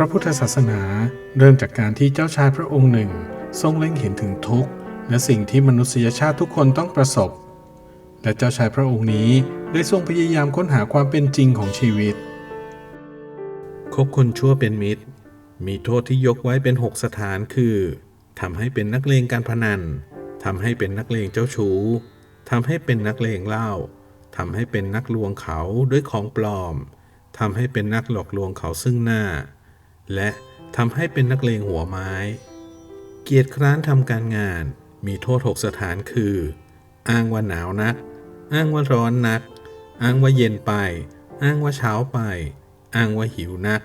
พระพุทธศาสนาเริ่มจากการที่เจ้าชายพระองค์หนึ่ง ทรงเล็งเห็นถึงทุกข์ และสิ่งที่มนุษยชาติทุกคนต้องประสบ และเจ้าชายพระองค์นี้ได้ทรงพยายามค้นหาความเป็นจริงของชีวิต คบคนชั่วเป็นมิตร มีโทษที่ยกไว้เป็นหกสถานคือทำให้เป็นนักเลงการพนันทำให้เป็นนักเลงเจ้าชู้ทำให้เป็นนักเลงเหล้าทำให้เป็นนักลวงเขาด้วยของปลอมทำให้เป็นนักหลอกลวงเขาซึ่งหน้า และทำให้เป็นนักเลงหัวไม้ เกียรติคร้านทำการงานมีโทษหกสถานคือ อ้างว่าหนาวนัก อ้างว่าร้อนนัก อ้างว่าเย็นไป อ้างว่าเช้าไป อ้างว่าหิวนัก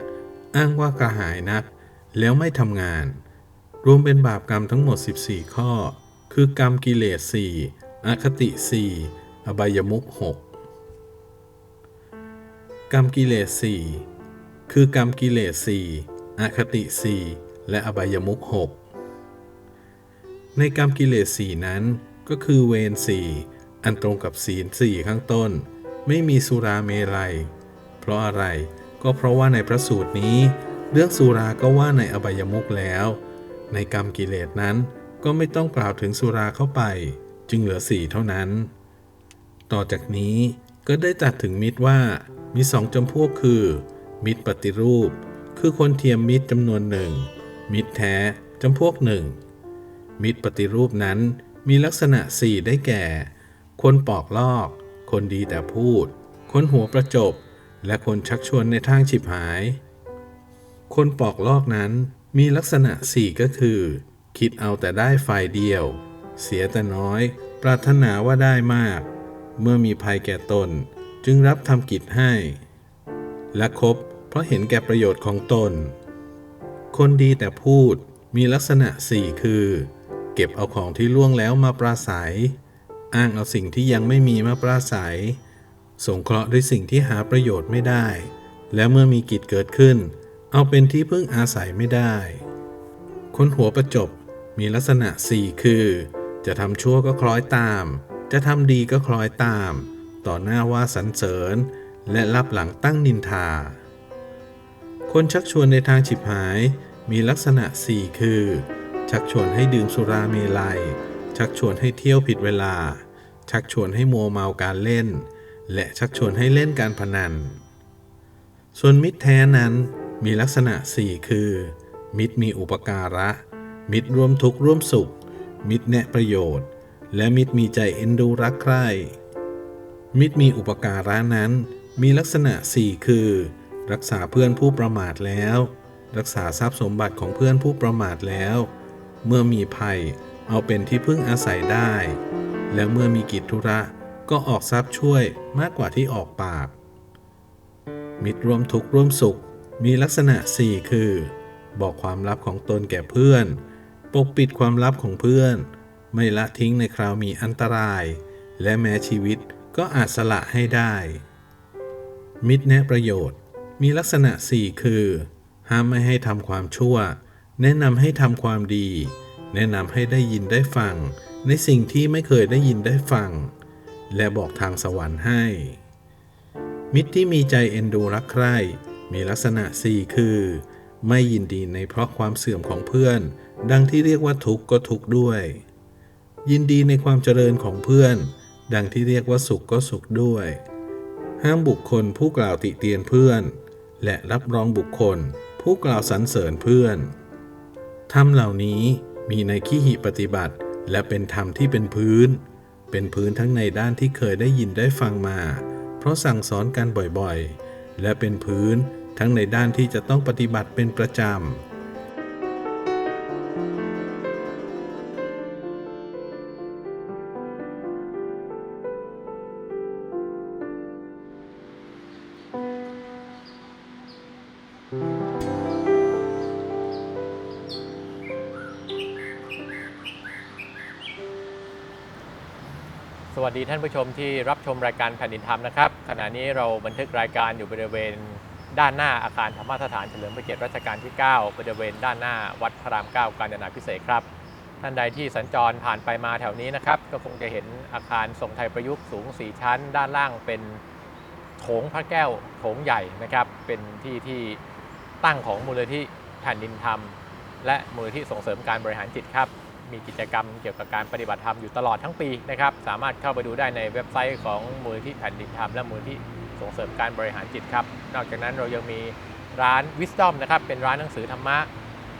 อ้างว่ากระหายนัก แล้วไม่ทำงาน รวมเป็นบาปกรรมทั้งหมด 14 ข้อ คือกรรมกิเลส 4อคติ 4 อบายมุข6กรรมกิเลส 4 คือกรรมกิเลส 4 อคติ 4 และอบายมุข6ในกรรมกิเลสสี่นั้นก็คือเวรสี่อันตรงกับศีลสี่ข้างต้น ไม่มีสุราเมรัย เพราะอะไรก็เพราะว่าในพระสูตรนี้ เรื่องสุราก็ว่าในอบายมุขแล้ว ในกรรมกิเลสนั้นก็ไม่ต้องกล่าวถึงสุราเข้าไป จึงเหลือสี่เท่านั้น ต่อจากนี้ก็ได้ตัดถึงมิตรว่ามีสองจำพวกคือ มิตรปฏิรูป คือคนเทียมมิตรจำนวนหนึ่ง มิตรแท้จำพวกหนึ่ง มิตรปฏิรูปนั้นมีลักษณะสี่ได้แก่ คนปอกลอก คนดีแต่พูด คนหัวประจบ และคนชักชวนในทางฉิบหาย คนปอกลอกนั้นมีลักษณะสี่ก็คือ คิดเอาแต่ได้ฝ่ายเดียว เสียแต่น้อย ปรารถนาว่าได้มาก เมื่อมีภัยแก่ตน จึงรับทำกิจให้ และคบ เพราะเห็นแก่ประโยชน์ของตน คนดีแต่พูดมีลักษณะสี่คือ เก็บเอาของที่ล่วงแล้วมาปราศัย อ้างเอาสิ่งที่ยังไม่มีมาปราศัย สงเคราะห์ด้วยสิ่งที่หาประโยชน์ไม่ได้ และเมื่อมีกิจเกิดขึ้น เอาเป็นที่พึ่งอาศัยไม่ได้ คนหัวประจบมีลักษณะสี่คือ จะทำชั่วก็คล้อยตาม จะทำดีก็คล้อยตาม ต่อหน้าว่าสรรเสริญ และรับหลังตั้งนินทา คนชักชวนในทางฉิบหาย มีลักษณะสี่คือ ชักชวนให้ดื่มสุราเมลัย ชักชวนให้เที่ยวผิดเวลา ชักชวนให้มัวเมาการเล่น และชักชวนให้เล่นการพนัน ส่วนมิตรแท้นั้นมีลักษณะสี่คือ มิตรมีอุปการะ มิตรร่วมทุกข์ร่วมสุข มิตรแนะประโยชน์ และมิตรมีใจเอ็นดูรักใคร่มิตรมีอุปการะนั้น มีลักษณะสี่คือ รักษาเพื่อนผู้ประมาทแล้ว รักษาทรัพย์สมบัติของเพื่อนผู้ประมาทแล้ว เมื่อมีภัย เอาเป็นที่พึ่งอาศัยได้ และเมื่อมีกิจธุระก็ออกทรัพย์ช่วยมากกว่าที่ออกปาก มิตรร่วมทุกข์ร่วมสุข มีลักษณะสี่คือ บอกความลับของตนแก่เพื่อน ปกปิดความลับของเพื่อน ไม่ละทิ้งในคราวมีอันตราย และแม้ชีวิตก็อาจสละให้ได้ มิตรแนะประโยชน์ มีลักษณะสี่คือ ห้ามไม่ให้ทำความชั่ว แนะนำให้ทำความดี แนะนำให้ได้ยินได้ฟัง ในสิ่งที่ไม่เคยได้ยินได้ฟัง และบอกทางสวรรค์ให้ มิตรที่มีใจเอ็นดูรักใคร่มีลักษณะสี่คือ ไม่ยินดีในเพราะความเสื่อมของเพื่อน ดังที่เรียกว่าทุกข์ก็ทุกข์ด้วย ยินดีในความเจริญของเพื่อน ดังที่เรียกว่าสุขก็สุขด้วย ห้ามบุคคลผู้กล่าวติเตียนเพื่อน และรับรองบุคคล ผู้กล่าวสรรเสริญเพื่อนธรรมเหล่านี้มีในขีหิปฏิบัติ และเป็นธรรมที่เป็นพื้น เป็นพื้นทั้งในด้านที่เคยได้ยินได้ฟังมา เพราะสั่งสอนกันบ่อยๆ และเป็นพื้นทั้งในด้านที่จะต้องปฏิบัติเป็นประจำ วัสดีท่านผู้ชมที่รับชมรายการแผ่นดินธรรมนะครับ ขณะนี้เราบันทึกรายการอยู่บริเวณด้านหน้าอาคารธรรมสถานเฉลิมพระเกียรติรัชกาลที่ 9 บริเวณด้านหน้าวัดพระราม 9 กาญจนาพิเศษครับ ท่านใดที่สัญจรผ่านไปมาแถวนี้นะครับ ก็คงจะเห็นอาคารทรงไทยประยุกต์สูง 4 ชั้น ด้านล่างเป็นโถงพระแก้วโถงใหญ่นะครับ เป็นที่ที่ตั้งของมูลนิธิแผ่นดินธรรม และมูลนิธิส่งเสริมการบริหารจิตครับ มีกิจกรรมเกี่ยวกับการปฏิบัติธรรมอยู่ตลอดทั้งปีนะครับ สามารถเข้าไปดูได้ในเว็บไซต์ของมูลที่แผ่นดินธรรมและมูลที่ส่งเสริมการบริหารจิตครับ นอกจากนั้นเรายังมีร้าน Wisdom นะครับ เป็นร้านหนังสือธรรมะ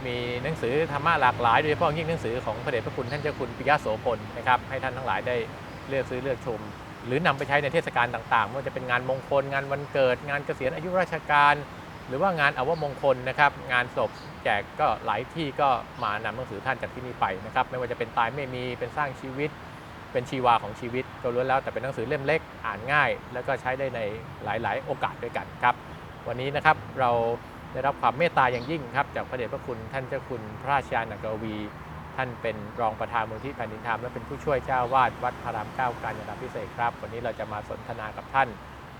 มีหนังสือธรรมะหลากหลายโดยเฉพาะยิ่งหนังสือของพระเดชพระคุณท่านเจ้าคุณปิยะโสพลนะครับ ให้ท่านทั้งหลายได้เลือกซื้อเลือกชม หรือนำไปใช้ในเทศกาลต่างๆไม่ว่าจะเป็นงานมงคล งานวันเกิด งานเกษียณอายุราชการ หรือว่างานอวมงคลนะครับงานศพแจกก็หลายที่ก็มานำหนังสือท่านจากที่นี่ไปนะครับไม่ว่าจะเป็นตายไม่มีเป็นสร้างชีวิต เป็นชีวาของชีวิตก็ล้วนแล้วแต่เป็นหนังสือเล่มเล็กอ่านง่าย แล้วก็ใช้ได้ในหลาย ๆ โอกาสด้วยกันครับ วันนี้นะครับเราได้รับความเมตตาอย่างยิ่งครับจากพระเดชพระคุณท่านเจ้าคุณพระราชยานกวี ท่านเป็นรองประธานมูลที่แผ่นดินธรรมและเป็นผู้ช่วยเจ้าวาดวัดพระรามเก้ากาญจนาพิเศษครับ วันนี้เราจะมาสนทนากับท่าน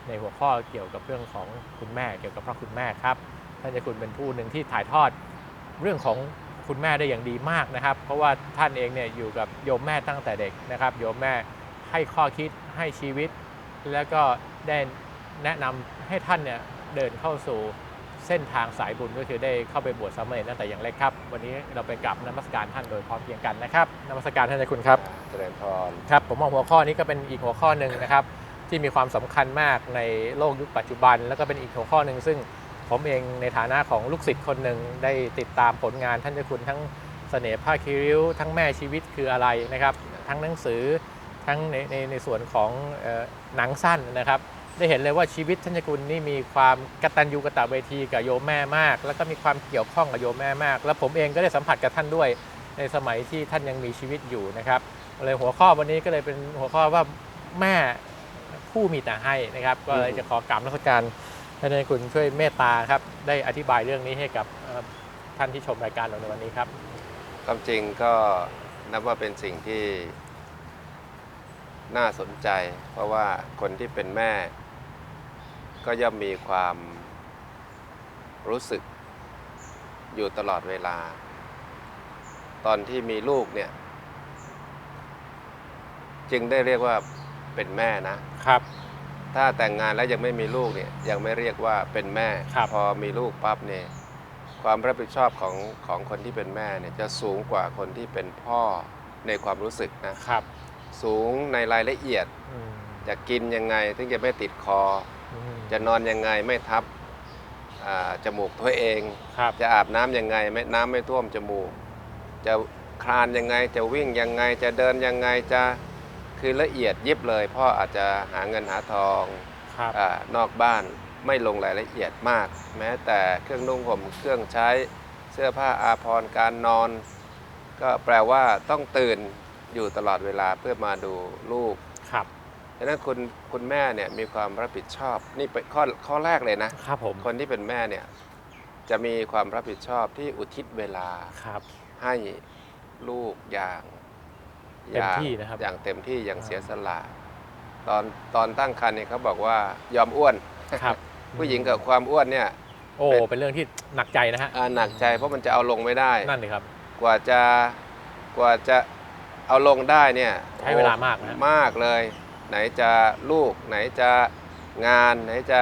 ในหัวข้อเกี่ยวกับเรื่องของคุณแม่เกี่ยวกับพระคุณแม่ครับ ท่านเจ้าคุณเป็นผู้หนึ่งที่ถ่ายทอดเรื่องของคุณแม่ได้อย่างดีมากนะครับ เพราะว่าท่านเองเนี่ยอยู่กับโยมแม่ตั้งแต่เด็กนะครับโยมแม่ให้ข้อคิดให้ชีวิต แล้วก็ได้แนะนำให้ท่านเนี่ยเดินเข้าสู่เส้นทางสายบุญก็คือได้เข้าไปบวชสามเณรตั้งแต่อย่างเล็กครับ วันนี้เราไปกราบนมัสการท่านโดยพร้อมเพียงกันนะครับนมัสการท่านเจ้าคุณครับเจริญพรครับผมมองหัวข้อนี้ก็เป็นอีกหัวข้อหนึ่งนะครับ ที่มีความสำคัญมากในโลกยุคปัจจุบัน แล้วก็เป็นอีกหัวข้อหนึ่งซึ่งผมเองในฐานะของลูกศิษย์คนหนึ่งได้ติดตามผลงานท่านเจ้าคุณทั้งเสน่ห์ผ้าคิริ้ว ทั้งแม่ชีวิตคืออะไรนะครับ ทั้งหนังสือทั้งในในในส่วนของเอ่อหนังสั้นนะครับ ได้เห็นเลยว่าชีวิตท่านเจ้าคุณนี่มีความกตัญญูกตเวทีกับโยมแม่มาก แล้วก็มีความเกี่ยวข้องกับโยมแม่มาก แล้วผมเองก็ได้สัมผัสกับท่านด้วยในสมัยที่ท่านยังมีชีวิตอยู่นะครับเลยหัวข้อวันนี้ก็เลยเป็นหัวข้อว่าแม่ ผู้มีแต่ให้นะครับ ก็เลยจะขอกราบนักการท่านนายคุณช่วยเมตตาครับ ได้อธิบายเรื่องนี้ให้กับเอ่อท่านที่ชมรายการเราในวันนี้ครับความจริงก็นับว่าเป็นสิ่งที่น่าสนใจ เพราะว่าคนที่เป็นแม่ ก็ย่อมมีความรู้สึกอยู่ตลอดเวลา ตอนที่มีลูกเนี่ย จึงได้เรียกว่า เป็นแม่นะ ครับ ถ้าแต่งงานแล้วยังไม่มีลูกเนี่ยยังไม่เรียกว่าเป็นแม่ ครับ พอมีลูกปั๊บเนี่ยความรับผิดชอบของของคนที่เป็นแม่เนี่ยจะสูงกว่าคนที่เป็นพ่อในความรู้สึกนะ ครับสูงในรายละเอียด อืมจะกินยังไงถึงจะไม่ติดคอ อืมจะนอนยังไงไม่ทับอ่าจมูกตัวเอง ครับ จะอาบน้ำยังไงไม่น้ำไม่ท่วมจมูก จะคลานยังไงจะวิ่งยังไงจะเดินยังไงจะ คือละเอียดยิบเลยพ่ออาจจะหาเงินหาทองครับอานอกบ้านไม่ลงรายละเอียดมาก แม้แต่เครื่องนุ่งห่มเครื่องใช้เสื้อผ้าอาภรณ์การนอน ก็แปลว่าต้องตื่นอยู่ตลอดเวลาเพื่อมาดูลูกครับดังนั้นคุณคุณแม่เนี่ยมีความรับผิดชอบนี่เป็นข้อข้อแรกเลยนะครับผมคนที่เป็นแม่เนี่ยจะมีความรับผิดชอบที่อุทิศเวลาครับให้ลูกอย่าง เต็มอย่างที่นะครับ อย่างเต็มที่อย่างอ่าเสียสละตอนตอนตั้งครรภ์เนี่ยเขาบอกว่ายอมอ้วนครับ ผู้หญิงกับความอ้วนเนี่ย โอ้เป็นเป็นเรื่องที่หนักใจนะฮะอ่าหนักใจเพราะมันจะเอาลงไม่ได้นั่นเลยครับ กว่าจะกว่าจะเอาลงได้เนี่ยใช้เวลามากนะโอ้มากเลย ไหนจะลูก ไหนจะงาน ไหนจะ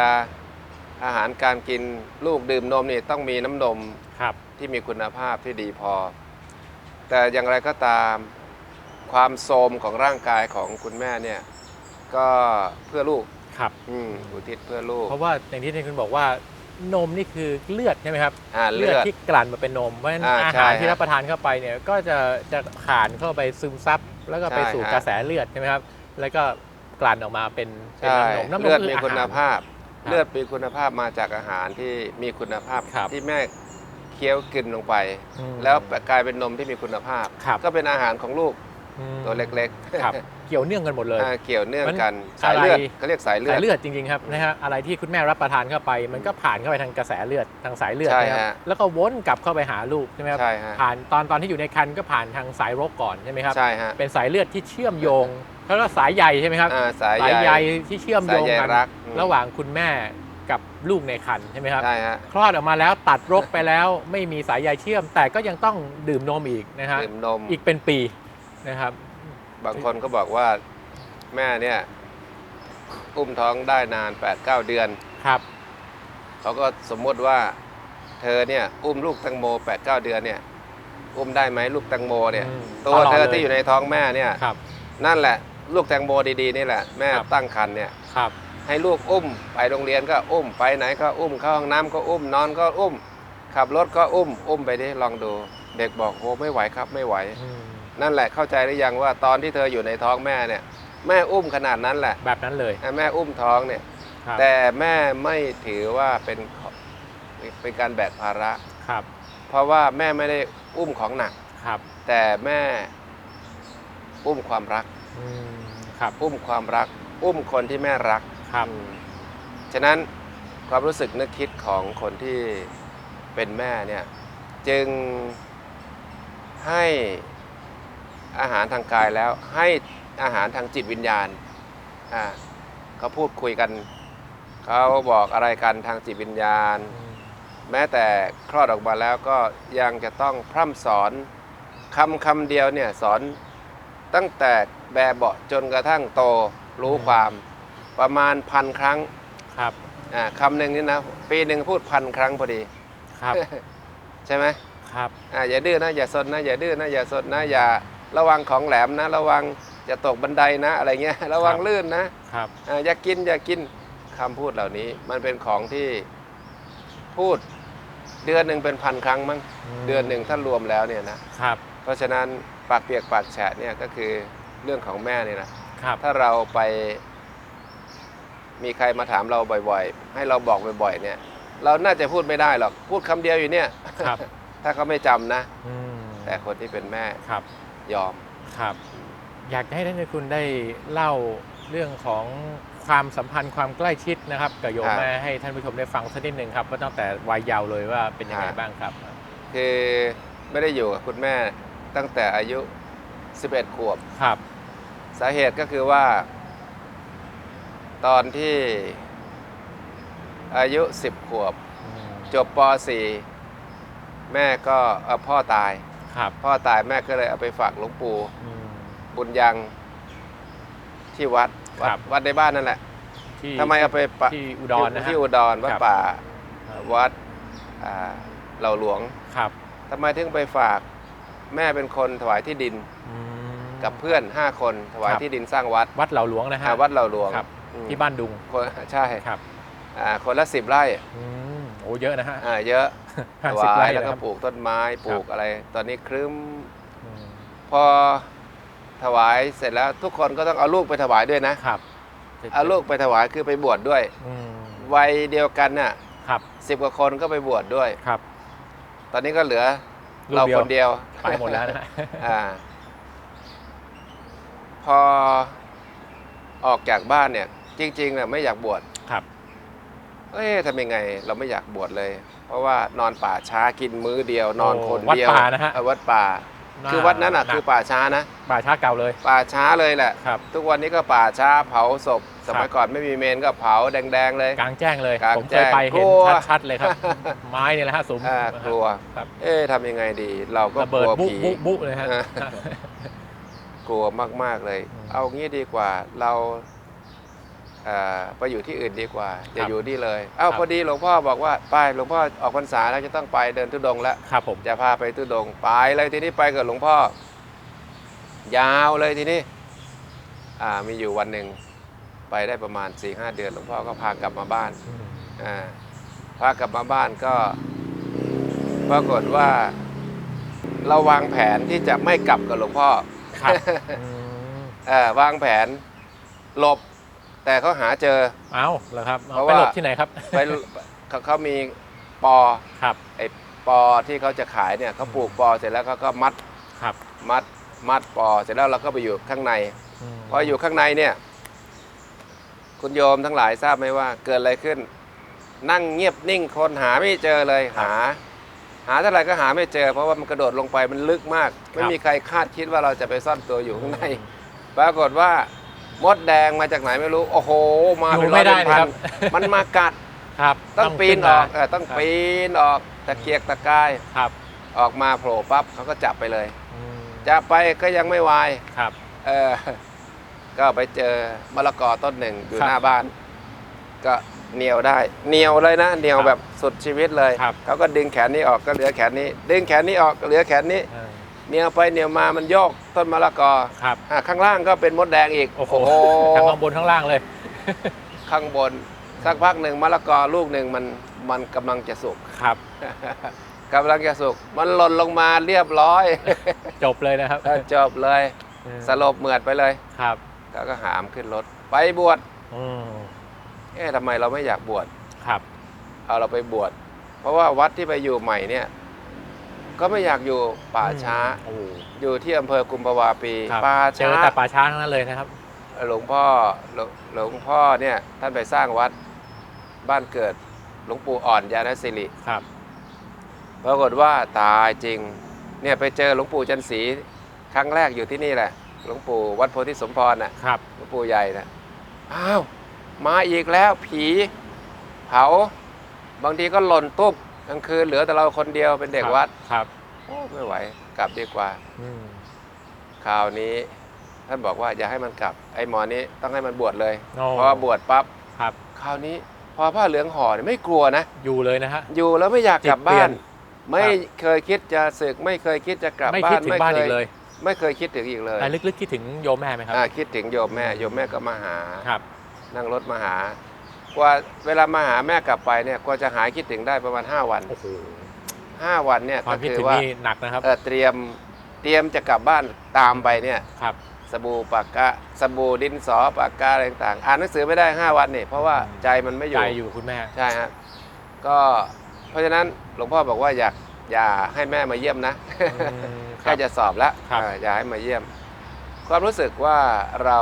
อาหารการกินลูกดื่มนมนี่ต้องมีน้ำนมครับที่มีคุณภาพที่ดีพอ แต่อย่างไรก็ตาม ความโทรมของร่างกายของคุณแม่เนี่ยก็เพื่อลูกครับอืมอุทิศเพื่อลูก เพราะว่าอย่างที่ท่านคุณบอกว่านมนี่คือเลือดใช่ไหมครับอ่าเลือดที่กลั่นมาเป็นนมเพราะฉะนั้นอ่าอาใช่หารที่ฮะรับประทานเข้าไปเนี่ยก็จะจะผ่านเข้าไปซึมซับแล้วก็ไปใช่สู่ฮะ กระแสเลือดใช่ไหมครับแล้วก็กลั่นออกมาเป็นเป็นใช่น้ำนมน้ำนมเลือดคืมีอาหารคุณภาพ ครับเลือดมีคุณภาพมาจากอาหารที่มีคุณภาพครับ ที่แม่เคี้ยวกินลงไป อืมแล้วกลายเป็นนมที่มีคุณภาพ ครับ ก็เป็นอาหารของลูกอืม ตัวเล็กๆครับเกี่ยวเนื่องกันหมดเลยอ่าเกี่ยวเนื่องมันกันสายเลือดอะไรเขาเรียกสายเลือสาดยเลือดจริงๆครับนะฮะอะไรที่คุณแม่รับประทานเข้าไป มันก็ผ่านเข้าไปทางกระแสเลือดทางสายเลือดใช่นะครับฮะแล้วก็วนกลับเข้าไปหาลูกใช่ไหมครับใช่ฮะผ่านตอนตอนที่อยู่ในครรภ์ก็ผ่านทางสายรกก่อนใช่ไหมครับใช่ฮะเป็นสายเลือดที่เชื่อมโยงแล้วก็สายใยใช่ไหมครับอ่าสายสายใยใยที่เชื่อมโยงสายใยกันรักอืมระหว่างคุณแม่กับลูกในครรภ์ใช่ไหมครับใช่ฮะคลอดออกมาแล้วตัดรกไปแล้วไม่มีสายใยเชื่อม แต่ก็ยังต้องดื่มนมอีกนะฮะดื่มนมอีกเป็นปี นะครับ บางคนก็บอกว่าแม่เนี่ยอุ้มท้องได้นาน8-9เดือนครับเขาก็สมมติว่าเธอเนี่ยอุ้มลูกแตังโม8-9เดือนเนี่ยอุ้มได้ไหมลูกแตังโมเนี่ยอืมตัวตลอดเธอเลยที่อยู่ในท้องแม่เนี่ยครับ นั่นแหละลูกแตงโมดีๆนี่แหละแม่ครับ ตั้งครรภ์เนี่ย ครับ ให้ลูกอุ้มไปโรงเรียนก็อุ้มไปไหนก็อุ้มเข้าห้องน้ำก็อุ้มนอนก็อุ้ม ขับรถก็อุ้ม อุ้มไปดิลองดู เด็กบอกโอ้ไม่ไหวครับไม่ไหว อืม นั่นแหละเข้าใจหรือยังว่าตอนที่เธออยู่ในท้องแม่เนี่ย แม่อุ้มขนาดนั้นแหละ แบบนั้นเลยแม่อุ้มท้องเนี่ย ครับแต่แม่ไม่ถือว่าเป็นเป็นการแบกภาระ ครับเพราะว่าแม่ไม่ได้อุ้มของหนัก ครับแต่แม่อุ้มความรัก อืมครับอุ้มความรัก อุ้มคนที่แม่รัก ครับอืมฉะนั้นความรู้สึกนึกคิดของคนที่เป็นแม่เนี่ยจึงให้ อาหารทางกายแล้วให้อาหารทางจิตวิญญาณอ่าเขาพูดคุยกัน เขาบอกอะไรกันทางจิตวิญญาณอืมแม้แต่คลอดออกมาแล้วก็ยังจะต้องพร่ำสอนคำคำเดียวเนี่ยสอนตั้งแต่แบบเบาะจนกระทั่งโตรู้ความประมาณพันครั้งครับอ่าคำหนึ่งนี่นะปีหนึ่งพูดพันครั้งพอดีครับ ใช่ไหมครับอ่าอย่าดื้อนะอย่าสนนะอย่าดื้อนะอย่าสนนะอย่า ระวังของแหลมนะ ระวังจะตกบันไดนะ อะไรเงี้ยระวังลื่นนะครับอ่าอย่ากินอย่ากินคำพูดเหล่านี้ มันเป็นของที่พูดเดือนหนึ่งเป็นพันครั้งมั้งมเดือนหนึ่งถ้ารวมแล้วเนี่ยนะครับ เพราะฉะนั้นปากเปียกปากแฉะเนี่ยก็คือเรื่องของแม่เนี่ยนะครับถ้าเราไป มีใครมาถามเราบ่อยๆ ให้เราบอกบ่อยๆ เนี่ย เราน่าจะพูดไม่ได้หรอกพูดคำเดียวอยู่เนี่ยครับถ้าเขาไม่จำนะอืมแต่คนที่เป็นแม่ครับ ยอมครับ อยากให้ท่านคุณได้เล่าเรื่องของความสัมพันธ์ความใกล้ชิดนะครับกับโยมครับแม่ให้ท่านผู้ชมได้ฟังสักนิดหนึ่งครับว่าตั้งแต่วัยเยาว์เลยว่าเป็นยังไงครับบ้างครับคือไม่ได้อยู่กับคุณแม่ตั้งแต่อายุ 11 ขวบครับ สาเหตุก็คือว่า ตอนที่อายุ 10 ขวบอืมจบป .4 แม่ก็เอ่อพ่อตาย ครับพ่อตายแม่ก็เลยเอาไปฝากหลวงปู่อืม บุญยังที่วัดวัครัดบวัดในบ้านนั่นแหละที่ทำไมเอาไปปะที่อุดรนะฮะ ที่อุดรวัดครับ ป่าครับวัดอ่าเหล่าหลวงครับทำไมถึงไปฝากแม่เป็นคนถวายที่ดินอืม กับเพื่อน5คนถวายครับ ที่ดินสร้างวัดวัดเหล่าหลวงนะฮะ อ่าวัดเหล่าหลวงครับ อืมที่บ้านดุงคนใช่ครับอ่าคนละสิบไร่อืมโอ้เยอะนะฮะ อ่าเยอะห้าถสิบวาไร่ยแล้วก็นะครับ ปลูกต้นไม้ปลูกอะไร ตอนนี้ครึ้ม อืมพอถวายเสร็จแล้วทุกคนก็ต้องเอาลูกไปถวายด้วยนะ ครับเอาลูกไปถวายคือไปบวชดด้วย อืมวัยเดียวกันน่ะครับสิบกว่าคนก็ไปบวชดด้วย ครับตอนนี้ก็เหลือลูกเราเดียวคนเดียวไปหมดแล้วนะฮะอ่า พอออกจากบ้านเนี่ย จริงๆน่ะไม่อยากบวชครับ เอ๊ะทำยังไงเราไม่อยากบวชเลย เพราะว่านอนป่าช้ากินมื้อเดียวนอนโอ้คนวัดเดียวป่านะฮะ เออวัดป่า คือวัดนั้นอะคือป่าช้านะ ป่าช้าเก่าเลย ป่าช้าเลยแหละ ครับ ทุกวันนี้ก็ป่าช้าเผาศพ สมัยครับก่อนไม่มีเมนก็เผาแดงๆเลย กลางแจ้งเลย กลางผมเคแจ้ยงไปเห็นกลัว ชัดๆเลยครับ ไม้เนี่ยแหละฮะสุมอ่ากลัว ครับเอ๊ะทำยังไงดี เราก็ระกเบิดลัวบุผี บุบุเลยฮะเออกลัวมาก ๆ เลย อืม เอางี้ดีกว่า เราเอ่อ ไปอยู่ที่อื่นดีกว่าอย่าครับอยู่นี่เลยเอ้าครับพอดีหลวงพ่อบอกว่าไปหลวงพ่อออกพรรษาแล้วจะต้องไปเดินทุดงค์แล้วครับผมจะพาไปทุดงค์ไปเลยทีนี้ไปกับหลวงพ่อ ยาวเลยทีนี้อ่ามีอยู่วันหนึ่งไปได้ประมาณ4ีหเดือน หลวงพ่อก็พากลับมาบ้านอืมอ่าพากลับมาบ้านก็ปรากฏว่าเราวางแผนที่จะไม่กลับกับหลวงพ่อครับอืมเออวางแผนหลบ แต่เขาหาเจอ เอ้าเหรอครับเอาเพราะไปว่า หลบที่ไหนครับ ไปเขาเขามีปอครับ ไอ้ปอที่เขาจะขายเนี่ยเขาปลูกปอเสร็จแล้วเขาก็มัดครับมัดมัดปอเสร็จแล้วเราก็ไปอยู่ข้างใน มพออยู่ข้างในเนี่ย คุณโยมทั้งหลายทราบไหมว่าเกิดอะไรขึ้น นั่งเงียบนิ่งคนหาไม่เจอเลยหา หาเท่าไหร่ก็หาไม่เจอ เพราะว่ามันกระโดดลงไปมันลึกมาก ไม่มีใครคาดคิดว่าเราจะไปซ่อนตัวอยู่ข้างใน ปรากฏว่า มดแดงมาจากไหนไม่รู้ โอ้โห มาอยู่เป็นร้ไม่อยได้เป็นพัครันบมันมากัดครับ ต้องปีนขึ้ออกมาเออต้องครับปีนออกตะเกียกตะกายครับ ออกมาโผล่ปั๊บเขาก็จับไปเลยอืมจับไปก็ยังไม่วายครับเออก็ไปเจอมะละกอต้นหนึ่งอยู่ครับหน้าบ้าน ก็เหนียวได้เหนียวเลยนะเหนียวครับแบบสุดชีวิตเลยครับเขาก็ดึงแขนนี้ออกก็เหลือแขนนี้ ดึงแขนนี้ออกก็เหลือแขนนี้เออเหนียวไปเหนียวมามันโยก ต้นมะละกอครับอะข้างล่างก็เป็นมดแดงอีกโอ้โหทั้งข้างบนข้างล่างเลย ข้างบนสักพักหนึ่งมะละกอลูกหนึ่งมันมันกำลังจะสุกครับกำลังจะสุกมันหล่นลงมาเรียบร้อย จบเลยนะครับจบเลยเออสลบเหมือดไปเลยครับเขาก็หามขึ้นรถไปบวชอืมเอ๊ะทำไมเราไม่อยากบวชครับเอาเราไปบวชเพราะว่าวัดที่ไปอยู่ใหม่เนี่ย ก็ไม่อยากอยู่ป่าช้า โอ้โหอยู่ที่อำเภอกุมภาวาปีครับป่าเจช้าอแต่ป่าช้าทั้งนั้นเลยนะครับ หลวงพ่อหลวงหลวงพ่อเนี่ยท่านไปสร้างวัดบ้านเกิดหลวงปู่อ่อนยานสิริครับ ปรากฏว่าตายจริงเนี่ยไปเจอหลวงปู่จันทร์ศรีครั้งแรกอยู่ที่นี่แหละ หลวงปู่วัดโพธิสมพรน่ะ ครับ หลวงปู่ใหญ่นะอ้าว มาอีกแล้วผี เผา บางทีก็หล่นตุ๊บ กลางคืนเหลือแต่เราคนเดียวเป็นเด็กวัดครับโอ้ไม่ไหวกลับดีกว่าอืมคราวนี้ท่านบอกว่าอย่าให้มันกลับไอ้หมอนี้ต้องให้มันบวชเลยโอ้พอบวชปั๊บครับ คราวนี้ พอผ้าเหลืองห่อเนี่ยไม่กลัวนะ อยู่เลยนะฮะ อยู่แล้วไม่อยากกลับจิตเปลี่บ้ายนนไม่เคยคิดจะศึกไม่เคยคิดจะกลับไม่บ้าคิดนถึงบ้านอีกเลยไม่เคยคิดถึงอีกเลยแต่ลึกๆคิดถึงโยมแม่ไหมครับ อ่าคิดถึงโยมแม่โยมแม่ก็มาหา ครับ นั่งรถมาหา กว่าเวลามาหาแม่กลับไปเนี่ยกว่าจะหายคิดถึงได้ประมาณ 5 วัน โอ้โห5 วันเนี่ยควาก็มคิดคือถึงว่านี่หนักนะครับเอ่อเตรียมเตรียมจะกลับบ้านตามไปเนี่ยครับสบู่ปากกาสบู่ดินสอปากกาอะไรต่างๆอ่านหนังสือไม่ได้ 5 วันเนี่ยเพราะว่าใจมันไม่อใจยู่อยู่คุณแม่ใช่ฮะก็เพราะฉะนั้นหลวงพ่อบอกว่าอยากอย่าให้แม่มาเยี่ยมนะอืมคใกล้รับจะสอบแล้วครับเอออย่าให้มาเยี่ยม ความรู้สึกว่าเรา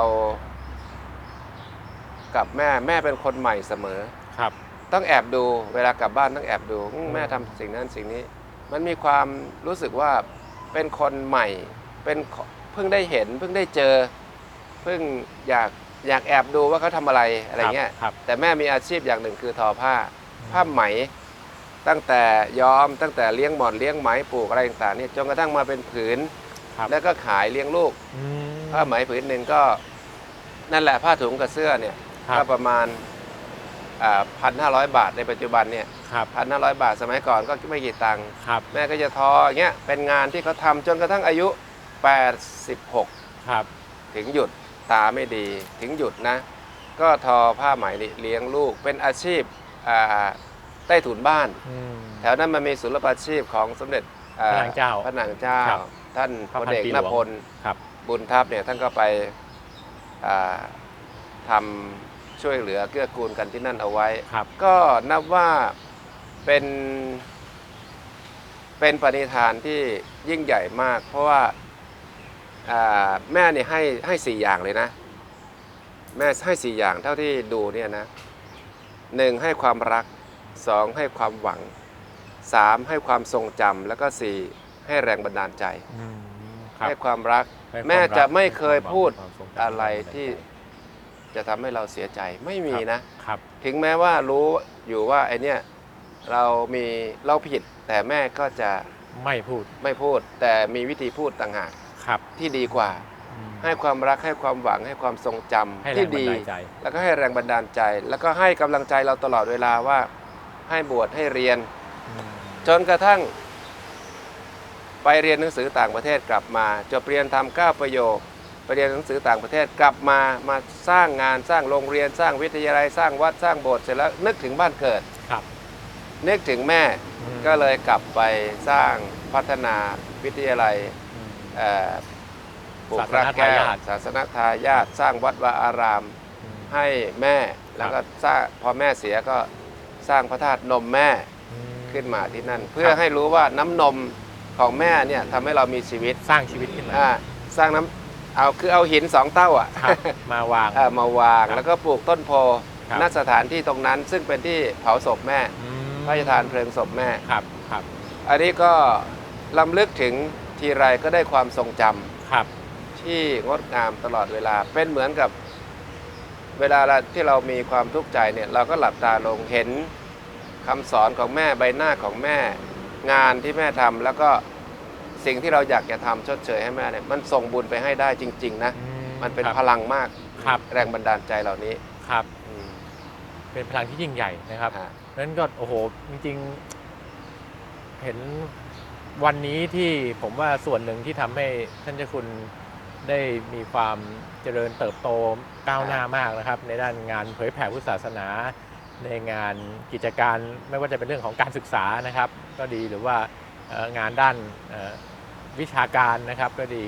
กับแม่แม่เป็นคนใหม่เสมอ ครับ ต้องแอบดูเวลากลับบ้านต้องแอบดูอืมแม่ทำสิ่งนั้นสิ่งนี้ มันมีความรู้สึกว่าเป็นคนใหม่ เป็นขเพิ่งได้เห็น เพิ่งได้เจอ เพิ่งอยากอยากแอบดูว่าเขาทำอะไรอะไรเงี้ย ครับ แต่แม่มีอาชีพอย่างหนึ่งคือทอผ้า ผ้าไหม ตั้งแต่ย้อมตั้งแต่เลี้ยงหมอนเลี้ยงไหมปลูกอะไรต่างๆเนี่ยจนกระทั่งมาเป็นผืน ครับ แล้วก็ขายเลี้ยงลูก อืมผ้าไหมผืนหนึ่งก็นั่นแหละผ้าถุงกับเสื้อเนี่ย ครับ ก็ประมาณพันห้าร้อยบาทในปัจจุบันเนี่ยครับพันห้าร้อยบาทสมัยก่อนก็ไม่กี่ตังค์ครับแม่ก็จะทออย่างเงี้ยเป็นงานที่เขาทำจนกระทั่งอายุ 86 ครับ ถึงหยุดตาไม่ดีถึงหยุดนะ ก็ทอผ้าไหมเลี้ยงลูก เป็นอาชีพอ่าใต้ถุนบ้านอืมแถวนั้นมันมีศุลปาชีพของสมเด็จอ่พระนางเจ้าพระนางเจ้าครับท่านพระพพัลนเอกปีหนลวงพลครับบุญทัพเนี่ยท่านก็ไปอ่าทำ ช่วยเหลือเกื้อกูลกันที่นั่นเอาไว้ ครับ ก็นับว่าเป็น เป็นปณิธานที่ยิ่งใหญ่มาก เพราะว่าอ่าแม่เนี่ยให้ให้สี่อย่างเลยนะ แม่ให้สี่อย่างเท่าที่ดูเนี่ยนะหนึ่งให้ความรักสองให้ความหวังสามให้ความทรงจำแล้วก็สี่ให้แรงบันดาลใจ อืมครับ ให้ความรัก ให้ความแม่รักจะไม่เคยให้วามหวังพูดความทงจำอะไรที่ จะทำให้เราเสียใจไม่มีนะครับถึงแม้ว่ารู้อยู่ว่าไอเนี่ยเรามีเราผิดแต่แม่ก็จะไม่พูดไม่พูด แต่มีวิธีพูดต่างหากครับที่ดีกว่าอืมให้ความรักให้ความหวังให้ความทรงจำให้แรที่งบันดีดาลใจแล้วก็ให้แรงบันดาลใจ แล้วก็ให้กำลังใจเราตลอดเวลาว่าให้บวชให้เรียนอืมจนกระทั่ง ไปเรียนหนังสือต่างประเทศกลับมาจบเรียนทำเก้าประโยค ไปเรียนหนังสือต่างประเทศกลับมามาสร้างงานสร้างโรงเรียนสร้างวิทยาลัยสร้างวัดสร้างโบสถ์เสร็จแล้วนึกถึงบ้านเกิดครับ นึกถึงแม่อืม ก็เลยกลับไปสร้างพัฒนาวิทยาลัยอืมเอ่อปลูกรักแก้วศาสนทายาทศาสนทายาทสร้างวัดวาอารามอืมให้แม่แล้วก็สร้างพอแม่เสียก็สร้างพระธาตุนมแม่อืมขึ้นมาที่นั่น เพื่อให้รู้ว่าน้ำนมของแม่เนี่ยทำให้เรามีชีวิตสร้างชีวิตขึ้นมา อ่าสร้างน้ำ เอาคือเอาหินสองเต้าอะครับมาวาง เอ่อมาวางครับแล้วก็ปลูกต้นโพครับ ณสถานที่ตรงนั้น ซึ่งเป็นที่เผาศพแม่อืมพระราชทานเพลิงศพแม่ ครับครับอันนี้ก็ลำลึกถึงทีไรก็ได้ความทรงจำครับที่งดงามตลอดเวลา เป็นเหมือนกับเวลาที่เรามีความทุกข์ใจเนี่ยเราก็หลับตาลงเห็นคำสอนของแม่ใบหน้าของแม่ งานที่แม่ทำแล้วก็ สิ่งที่เราอยากจะทำชดเชยให้แม่เนี่ยมันส่งบุญไปให้ได้จริง ๆ นะอืมันเป็นครับพลังมากครับแรงบันดาลใจเหล่านี้ครับอืมเป็นพลังที่ยิ่งใหญ่นะครับฮะนั้นก็โอ้โหจริง ๆ เห็นวันนี้ที่ผมว่าส่วนหนึ่งที่ทำให้ท่านเจ้าคุณได้มีความเจริญเติบโตก้าวหน้ามากนะครับ ในด้านงานเผยแผ่พุทธศาสนา ในงานกิจการไม่ว่าจะเป็นเรื่องของการศึกษานะครับ ก็ดีหรือว่าเอ่องานด้านเอ่อ วิชาการนะครับก็ดี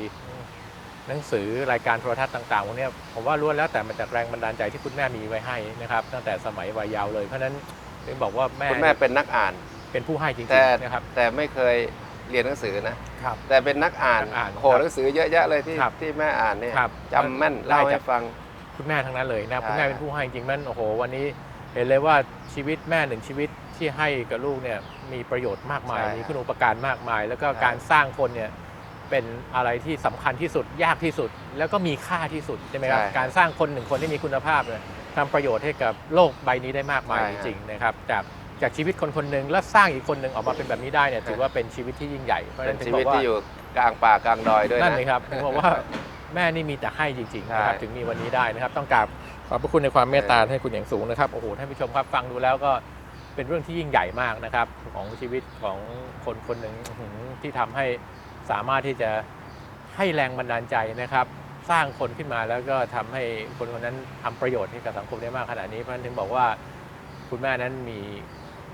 หนังสือรายการโทรทัศน์ต่างๆพวกเนี้ยผมว่าล้วนแล้วแต่มาจากแรงบันดาลใจที่คุณแม่มีไว้ให้นะครับ ตั้งแต่สมัยวัยเยาว์เลยเพราะฉะนั้นถึงบอกว่าแม่คุณแม่เป็นนักอ่านเป็นผู้ให้จริงแต่ๆนะครับแต่ไม่เคยเรียนหนังสือนะครับแต่เป็นนักอ่านนักอ่านโหหนังสือเยอะแยะเลยที่ครับที่แม่อ่านเนี่ยครับจำแม่นไล่เล่าจาให้กฟังคุณแม่ทั้งนั้นเลยนะใช่คุณแม่เป็นผู้ให้จริงๆนั่นโอ้โหวันนี้เห็นเลยว่าชีวิตแม่หนึ่งชีวิต ที่ให้กับลูกเนี่ยมีประโยชน์มากมาย ใช่มีคุณอุปการมากมาย แล้วก็ใช่การสร้างคนเนี่ยเป็นอะไรที่สำคัญที่สุดยากที่สุด แล้วก็มีค่าที่สุดใช่ไหมครับการสร้างคนหนึ่งคนที่มีคุณภาพเนี่ยทำประโยชน์ให้กับโลกใบนี้ได้มากมายจริงๆนะครับจากจากชีวิตคนคนหนึ่งแล้วสร้างอีกคนหนึ่งออกมาเป็นแบบนี้ได้เนี่ยถือว่าเป็นชีวิตที่ยิ่งใหญ่เพราะฉะเป็นั้นนถึชีงบวิตอกว่า ที่อยู่กลางป่ากลางดอยด้วยนั่นนะ เลยครับถึงบอกว่าแม่นี่มีแต่ให้จริงๆนะครับใช่ถึงมีวันนี้ได้นะครับ ต้องกราบขอบพระคุณในความเมตตาให้คุณอย่างสูงนะครับโอ้โหท่านผู้ชมครับฟังดูแล้วก็ เป็นเรื่องที่ยิ่งใหญ่มากนะครับ ของชีวิตของคนคนหนึ่งที่ทำให้สามารถที่จะให้แรงบันดาลใจนะครับ สร้างคนขึ้นมาแล้วก็ทำให้คนคนนั้นทำประโยชน์ให้กับสังคมได้มากขนาดนี้เพราะฉะนั้นถึงบอกว่าคุณแม่นั้นมี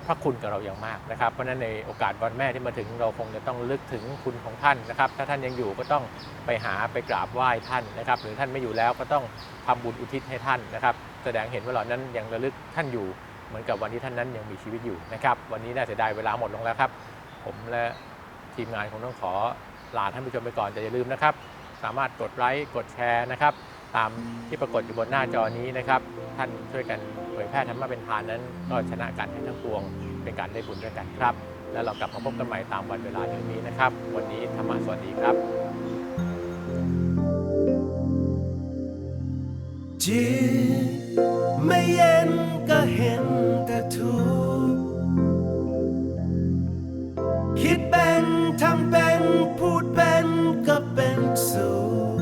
พระคุณกับเราอย่างมากนะครับ เพราะฉะนั้นในโอกาสวันแม่ที่มาถึงเราคงจะต้องลึกถึงคุณของท่านนะครับ ถ้าท่านยังอยู่ก็ต้องไปหาไปกราบไหว้ท่านนะครับ หรือท่านไม่อยู่แล้วก็ต้องทำบุญอุทิศให้ท่านนะครับ แสดงเห็นว่าเรานั้นยังระลึกท่านอยู่ เหมือนกับวันที่ท่านนั้นยังมีชีวิตอยู่นะครับ วันนี้น่าเสียดายเวลาหมดลงแล้วครับ ผมและทีมงานคงต้องขอลาท่านผู้ชมไปก่อนแต่อย่าลืมนะครับ สามารถกดไลค์กดแชร์นะครับ ตามที่ปรากฏอยู่บนหน้าจอนี้นะครับ ท่านช่วยกันเผยแพร่ธรรมะเป็นทานนั้น ก็ชนะการให้ทั้งปวงเป็นการได้บุญด้วยกันครับ แล้วเรากลับมาพบกันใหม่ตามวันเวลาเดิมนี้นะครับ วันนี้ธรรมะสวัสดีครับ จิตไม่เย็นก็เห็นแต่ทุกข์คิดเป็นทำเป็นพูดเป็นก็เป็นสุข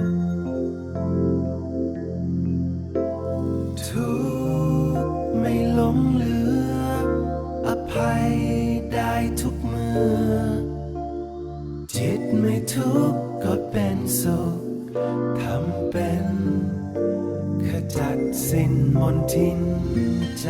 ทุกข์ไม่หลงเหลือ อภัยได้ทุกเมื่อ จิตไม่ทุกข์ก็เป็นสุขทำเป็น จัดสิ้นมนทินใจ